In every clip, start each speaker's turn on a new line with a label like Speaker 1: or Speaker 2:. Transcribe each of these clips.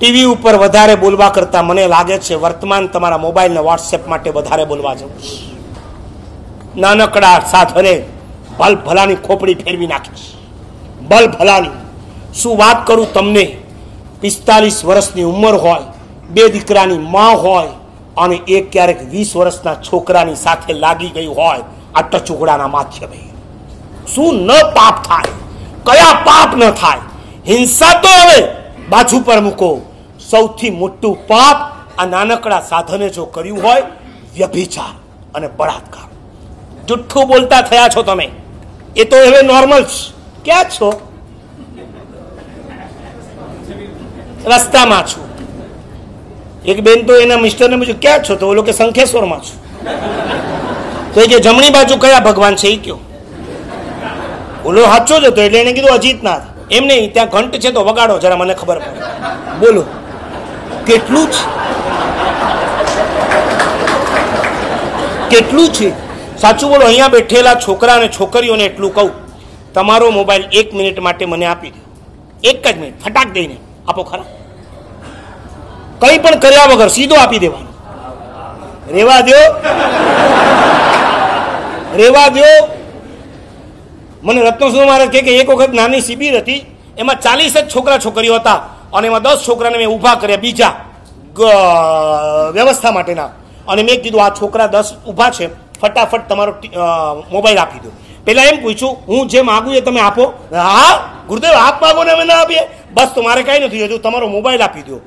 Speaker 1: TV ઉપર વધારે બોલવા કરતાં મને લાગે છે, વર્તમાન તમારા મોબાઈલ ને વોટ્સએપ માટે વધારે બોલવા જવું નાનકડા સાધને ભલ ભલાની ખોપડી ફેરવી નાખીશ ભલ ભલાની. શું વાત કરું તમને? પિસ્તાલીસ વર્ષની ઉંમર હોય, બે દીકરાની માં હોય અને એક ક્યારેક વીસ વર્ષના છોકરાની સાથે લાગી ગઈ હોય, આ ટચુકડાના માધ્યમે શું ન પાપ થાય? કયા પાપ ન થાય? હિંસા તો હવે બાજુ પર મૂકો. સૌથી મોટું પાપ આ નાનકડા સાધને જો કર્યું હોય, વ્યભિચાર અને બળાત્કાર. જુઠ્ઠું બોલતા થયા છો તમે. એ તો હવે નોર્મલ ક્યાં છો? રસ્તામાં છું. એક બેન તો એના મિસ્ટરને પૂછ્યું, ક્યાં છો? તો ઓલો કે, શંખેશ્વરમાં છું. તો એ કે, જમણી બાજુ કયા ભગવાન છે? એ કયો. ઓલો સાચો જ હતો, એટલે એને કીધું, અજીતનાથ. એમ નહીં, ત્યાં ઘંટ છે તો વગાડો, જરા મને ખબર પડે. બોલો. કેટલું છે કેટલું છે? સાચું બોલો, અહીંયા બેઠેલા છોકરા અને છોકરીઓને એટલું કહું. તમારો મોબાઈલ એક મિનિટ માટે મને આપી દો. એક જ મિનિટ, ફટાક દઈને. આપો ખરા? કંઈ પણ કર્યા વગર સીધો આપી દેવાનો. રેવા દો રેવા દો મને રત્નસુર મહારાજ કે એક વખત નાની શિબિર હતી, એમાં ચાલીસ જ છોકરા છોકરીઓ હતા. અને એમાં દસ છોકરાને મેં ઊભા કર્યા બીજા વ્યવસ્થા માટેના. અને મેં કીધું, આ છોકરા દસ ઊભા છે, ફટાફટ તમારો મોબાઈલ આપી દો. પેલા એમ પૂછ્યું, હું જે માગું એ તમે આપો. હા, ગુરુદેવ, આપ માગો ને અમે ના આપીએ. બસ, તો મારે કાંઈ નથી, હજુ તમારો મોબાઈલ આપી દો.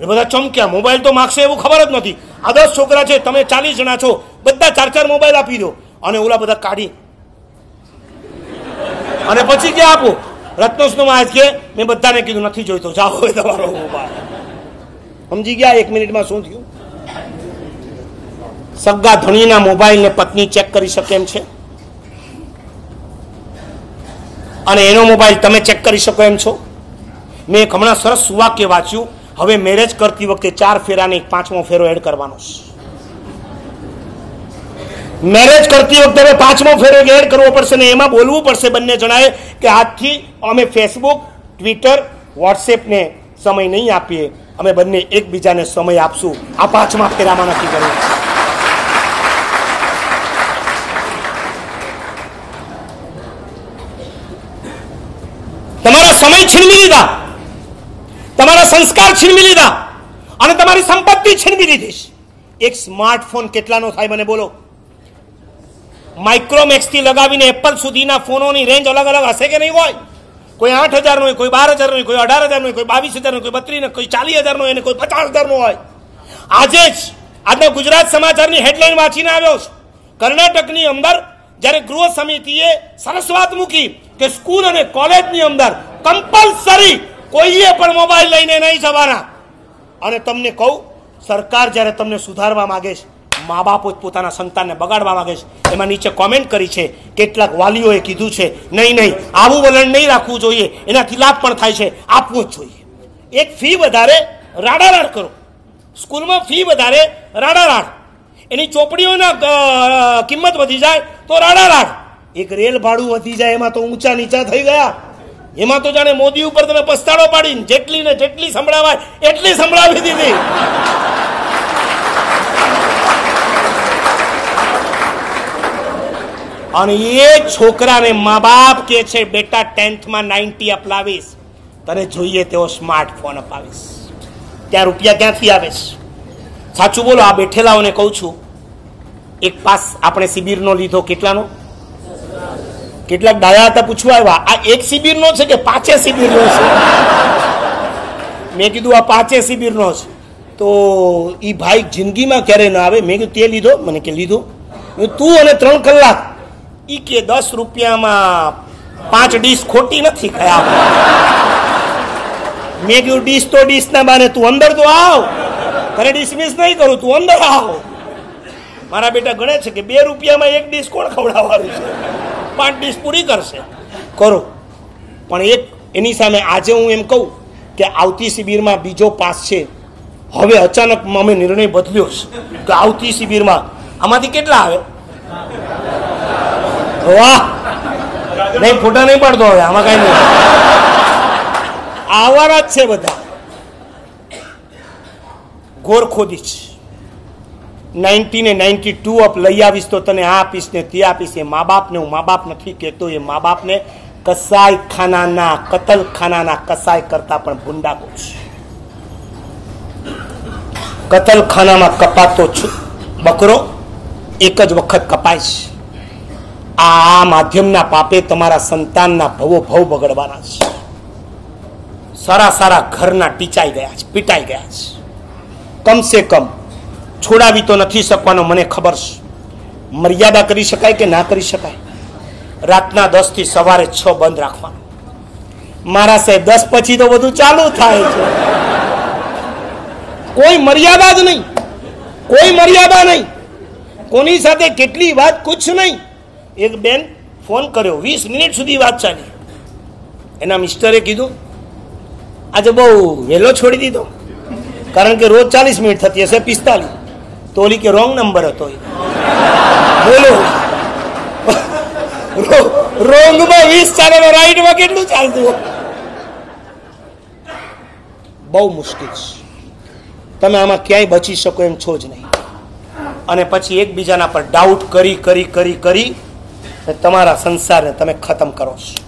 Speaker 1: એ બધા ચમક્યા. મોબાઈલ તો માગશે એવું ખબર જ નથી. આ દસ છોકરા છે, તમે ચાલીસ જણા છો. બધા ચાર ચાર મોબાઈલ આપી દો. અને ઓલા બધા કાઢી. અને પછી ક્યાં આપો? રત્નોસ્નો આજ કે મેં બધાને કીધું, નથી જોઈતો, જાઓ હવે તમારો મોબાઈલ સમજી ગયા? એક મિનિટમાં શું થયું? સગા ધણીના મોબાઈલને પત્ની ચેક કરી શકે એમ છે? અને એનો મોબાઈલ તમે ચેક કરી શકો એમ છો? મેં એક હમણાં સરસ સુવાક્ય વાંચ્યું, હવે મેરેજ કરતી વખતે ચાર ફેરાને પાંચમો ફેરો એડ કરવાનો છે. મેરેજ કરતી વખતે હવે પાંચમો ફેરો એડ કરવો પડશે ને એમાં બોલવું પડશે. બંને જણાએ કે આજથી અમે ફેસબુક ટ્વિટર વોટ્સએપને સમય નહીં આપીએ. અમે બંને એકબીજાને સમય આપશું. આ પાંચમા ફેરામાં નક્કી કર્યું. તમારા સમય છીનવી લીધા. તમારા સંસ્કાર છીનવી લીધા. અને તમારી સંપત્તિ છીનવી લીધી એક સ્માર્ટફોન કેટલાનો થાય મને બોલો. માઇક્રોમેક્સથી લગાવીને એપલ સુધીના ફોનોની રેન્જ અલગ અલગ હશે કે નહીં હોય? કોઈ આઠ હજારનો હોય, કોઈ બાર હજારનો હોય, કોઈ અઢાર હજારનો હોય, કોઈ બાવીસ હજારનો કોઈ બત્રીસ કોઈ ચાલીસ હજારનો હોય કોઈ પચાસ હજારનો હોય. આજે જ આજના ગુજરાત સમાચારની હેડલાઇન વાંચીને આવ્યો છું. કર્ણાટકની અંદર જ્યારે ગૃહ સમિતિએ સરસ વાત મૂકી કે સ્કૂલ અને કોલેજની અંદર કમ્પલસરી કોઈએ પણ મોબાઈલ લઈને નહીં જવાના. અને તમને કહું, સરકાર જ્યારે તમને સુધારવા માગે છે મા બાપ જ પોતાના સંતાનને બગાડવા માંગે છે. એમાં નીચે કોમેન્ટ કરી છે, કેટલાક વાલીઓએ કીધું છે, નહીં નહીં, આવું વલણ નહીં રાખવું જોઈએ. એનાથી લાભ પણ થાય છે, આપવું જ જોઈએ. એક ફી વધારે રાડારાડ કરો. સ્કૂલમાં ફી વધારે રાડારાડ. એની ચોપડીઓના કિંમત વધી જાય તો રાડારાડ. એક રેલ ભાડું વધી જાય, એમાં તો ઊંચા નીચા થઈ ગયા. એમાં તો જાણે મોદી ઉપર તમે પસ્તાડો પાડીને જેટલી ને જેટલી સંભળાવાય, એટલી સંભળાવી દીધી. અને એ છોકરાને મા બાપ કે છે, બેટા, ટેન્થમાં નાઇન્ટી અપલાવીશ તને જોઈએ તેવો સ્માર્ટફોન અપાવીશ. ત્યાં રૂપિયા ક્યાંથી આવે છે? સાચું બોલો, આ બેઠેલાઓને કહું છું, એક પાસ આપણે શિબિરનો લીધો, કેટલાનો? કેટલાક ડાયા હતા પૂછવા આવ્યા, આ એક શિબિરનો છે કે પાંચે શિબિરનો છે? મેં કીધું, આ પાંચે શિબિરનો છે. તો એ ભાઈ જિંદગીમાં ક્યારે ના આવે? મેં કીધું, તે લીધો? મને કે, લીધો. તું અને ત્રણ કલાક ઈ કે દસ રૂપિયામાં પાંચ ડીશ ખોટી નથી કયા મેં કીધું, ડીશ તો ડીશ ના બાને તું અંદર તો આવ. તને ડિસમિસ નહીં કરું, તું અંદર આવ. મારા બેટા ગણે છે કે બે રૂપિયામાં એક ડીશ કોણ ખવડાવવાનું છે? પાંચ ડીશ પૂરી કરશે. કરો. પણ એક, એની સામે આજે હું એમ કહું કે આવતી શિબિરમાં બીજો પાસ છે. હવે અચાનક અમે નિર્ણય બદલ્યો છે કે આવતી શિબિરમાં આમાંથી કેટલા આવે? વાહ! નહીં, ફોટા નહીં પાડતો હવે, આમાં કઈ નહીં. આવારા જ છે બધા. ગોરખોદી છે નાઇન્ટી નાઇન્ટી ટુ અપ લઈ આવીશ તો તને આ આપીશ ને તે આપીશ. એ મા બાપને, હું મા બાપ નથી કહેતો એ મા બાપને કસાય ખાનાના કતલખાનાના કસાય કરતા પણ ભૂંડા કહું કતલખાનામાં કપાતો છું. બકરો એક જ વખત કપાય છે. આ માધ્યમના પાપે તમારા સંતાનના ભવો ભવ બગડવાના છે. સારા સારા ઘરના ટીચાઈ ગયા છે, પીટાઈ ગયા છે. કમસે કમ છોડાવી તો નથી શકવાનો મને ખબર છે. મર્યાદા કરી શકાય કે ના કરી શકાય? રાતના દસથી સવારે છ બંધ રાખવાનું. મારા સાહેબ, દસ પછી તો બધું ચાલુ થાય છે. કોઈ મર્યાદા જ નહીં. કોઈ મર્યાદા નહીં. કોની સાથે કેટલી વાત, કુછ નહીં. એક બેન ફોન કર્યો, વીસ મિનિટ સુધી વાત ચાલી. એના મિસ્ટરે કીધું, આજે બહુ વહેલો છોડી દીધો. કારણ કે રોજ ચાલીસ મિનિટ થતી હશે, પિસ્તાલીસ. તો ઓલી કે, રોંગ નંબર હતો બોલો. રોંગમાં વીસ ચાલે રાઈટમાં કેટલું ચાલતું બહુ મુશ્કેલ છે. તમે આમાં ક્યાંય બચી શકો એમ છો જ નહીં. અને પછી એકબીજાના પર ડાઉટ કરી કરી કરી કરી તમારા સંસારને તમે ખતમ કરો છો.